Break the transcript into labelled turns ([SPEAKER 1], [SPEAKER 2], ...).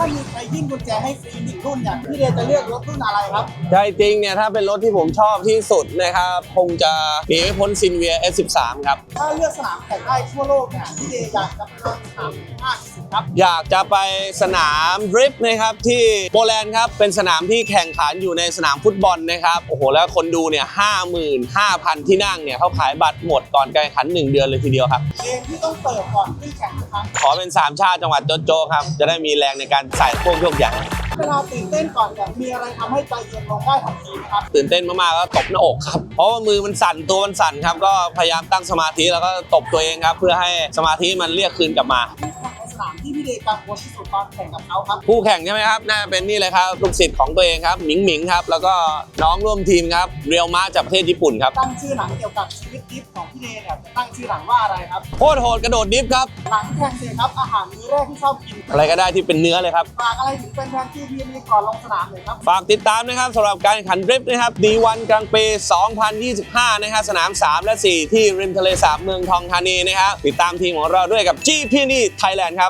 [SPEAKER 1] ถ้ามีใครยื่นกุญแจให้ฟรีหนึ่งรุ่นเนี่ยพี่เดชจะเลือกรถรุ่นอะไรครับ
[SPEAKER 2] ใจจริงเนี่ยถ้าเป็นรถที่ผมชอบที่สุดนะครับคงจะหนีไม่พ้นซินเวีย S13 ครับ
[SPEAKER 1] ถ้าเลือกสนามแข่งได้ทั่วโลกเนี่ยพี่เดชอยากจะไปลงสนามมากที่สุดครับ
[SPEAKER 2] อยากจะไปสนามดริฟต์นะครับที่โปแลนด์ครับเป็นสนามที่แข่งขันอยู่ในสนามฟุตบอลนะครับโอ้โหแล้วคนดูเนี่ยห้าหมื่นห้าพันที่นั่งเนี่ยเขาขายบัตรหมดก่อนการแข่งขัน1เดือนเลยทีเดียวครับ
[SPEAKER 1] เพลงที่ต้องเปิดก่อนขึ้นแข่งนะครับ
[SPEAKER 2] ขอเป็น3ชาติจังหวัดโจโจครับจะได้มีแรงในการใส่พวกโยกใหญ่
[SPEAKER 1] เวลาตื่นเต้นก่อนเนี่ยมีอะไรทำให้ใจเย็นลงได้ทันทีนะครับ
[SPEAKER 2] ตื่นเต้นมากๆแล้วตบหน้าอกครับ เพราะว่ามือมันสั่นตัวมันสั่นครับ ก็พยายามตั้งสมาธิแล้วก็ตบตัวเองครับ เพื่อให้สมาธิมันเรียกคืนกลับมา
[SPEAKER 1] คู่แข่งในสนามที่พี่เดชกังวลที่สุดตอนแข่งกับเขาครับ
[SPEAKER 2] คู่แข่งใช่ไหมครับ น่าจะเป็นนี่เลยครับลูกศิษย์ของตัวเองครับหมิงหมิงครับ แล้วก็น้องร่วมทีมครับ เรียวมาจากประเทศญี่ปุ่นครับ
[SPEAKER 1] ตั้งชื่อหนังเกี่ยวกับชีวิตดิฟของพี่เดชเนี่ยจะตั้งชื่อหนังว่าอะไรครับ
[SPEAKER 2] โคตรโหดกระโดดดิฟครับ
[SPEAKER 1] หลังแข่งเสร็จครับอาหารมื้อแรกที่ชอบกิน
[SPEAKER 2] อะไรก็ได้ที่เป็นเนื้อเลยครับ
[SPEAKER 1] ฝากอะไรถึงแฟนๆที่พีมีก่อนลงสนามเลยครับ
[SPEAKER 2] ฝากติดตามนะครับสำหรับการแข่งขันดริฟต์นะครับ D1 กลางปี 2025 นะครับสนาม 3 และ 4 ที่ริมทะเลสาบเมืองทองธานีนะครับติดตามทีมของเราด้วยกับ GP นี่ Thailand ครับ